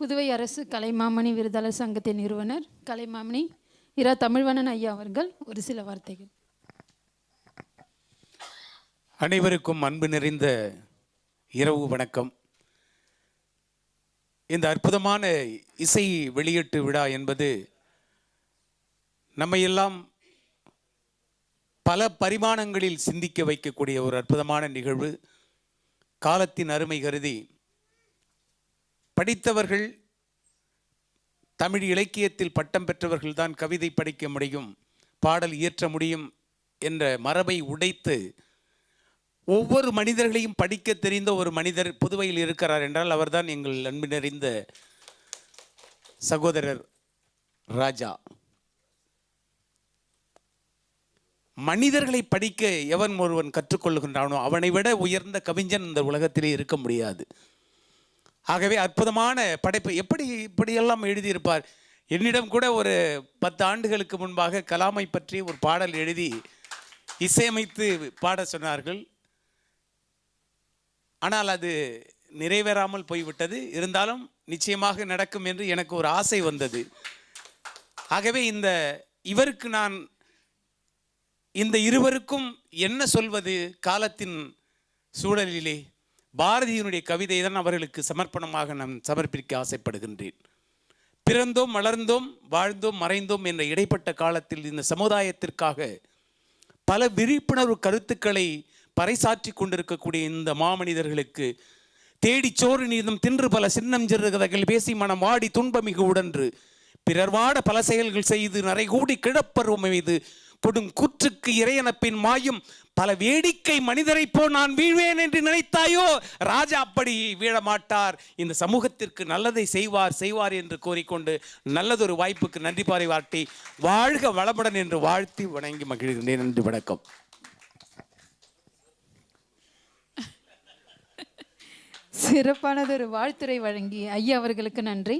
புதுவை அரசு கலைமாமணி விருதாளர் சங்கத்தின் நிறுவனர் கலைமாமணி இரா தமிழ்வண்ணன் ஐயா அவர்கள் ஒரு சில வார்த்தைகள். அனைவருக்கும் அன்பு நிறைந்த இரவு வணக்கம். இந்த அற்புதமான இசை வெளியீட்டு விழா என்பது நம்மையெல்லாம் பல பரிமாணங்களில் சிந்திக்க வைக்கக்கூடிய ஒரு அற்புதமான நிகழ்வு. காலத்தின் அருமை கருதி படித்தவர்கள் தமிழ் இலக்கியத்தில் பட்டம் பெற்றவர்கள்தான் கவிதை படிக்க முடியும் பாடல் இயற்ற முடியும் என்ற மரபை உடைத்து ஒவ்வொரு மனிதர்களையும் படிக்க தெரிந்த ஒரு மனிதர் புதுவையில் இருக்கிறார் என்றால் அவர்தான் எங்கள் அன்பு நிறைந்த சகோதரர் ராஜா. மனிதர்களை படிக்க எவன் ஒருவன் கற்றுக்கொள்கின்றானோ அவனை விட உயர்ந்த கவிஞன் இந்த உலகத்திலே இருக்க முடியாது. ஆகவே அற்புதமான படைப்பு. எப்படி இப்படியெல்லாம் எழுதியிருப்பார்? என்னிடம் கூட ஒரு பத்து ஆண்டுகளுக்கு முன்பாக கலாமை பற்றி ஒரு பாடல் எழுதி இசையமைத்து பாட சொன்னார்கள். ஆனால் அது நிறைவேறாமல் போய்விட்டது. இருந்தாலும் நிச்சயமாக நடக்கும் என்று எனக்கு ஒரு ஆசை வந்தது. ஆகவே இந்த இவருக்கு நான் இந்த இருவருக்கும் என்ன சொல்வது? காலத்தின் சூழலிலே பாரதியினுடைய கவிதை தான் அவர்களுக்கு சமர்ப்பணமாக நான் சமர்ப்பிக்க ஆசைப்படுகின்றேன். பிறந்தோம் வளர்ந்தோம் வாழ்ந்தோம் மறைந்தோம் என்ற இடைப்பட்ட காலத்தில் இந்த சமுதாயத்திற்காக பல விழிப்புணர்வு கருத்துக்களை பறைசாற்றி கொண்டிருக்கக்கூடிய இந்த மாமனிதர்களுக்கு தேடி சோறு நீதம் தின்று பல சின்னம் சிறுகதைகள் பேசி மனம் வாடி துன்பமிகு உடன்று. பிறர்வாட பல செயல்கள் செய்து நரைகூடி கிழப்பருவம் மீது கொடும் கூற்றுக்கு இறையனப்பின் மாயும் பல வேடிக்கை மனிதரைப் போல் நான் வீழ்வேன் என்று நினைத்தாயோ? ராஜா அப்படி வீழமாட்டார். இந்த சமூகத்திற்கு நல்லதை செய்வார் செய்வார் என்று கூறிக்கொண்டு நல்லதொரு வாய்ப்புக்கு நன்றி பாறை வாட்டி வாழ்க வளமுடன் என்று வாழ்த்தி வணங்கி மகிழ்கின்றேன். நன்றி வணக்கம். சிறப்பானதொரு வாழ்த்துறை வழங்கி ஐயா அவர்களுக்கு நன்றி.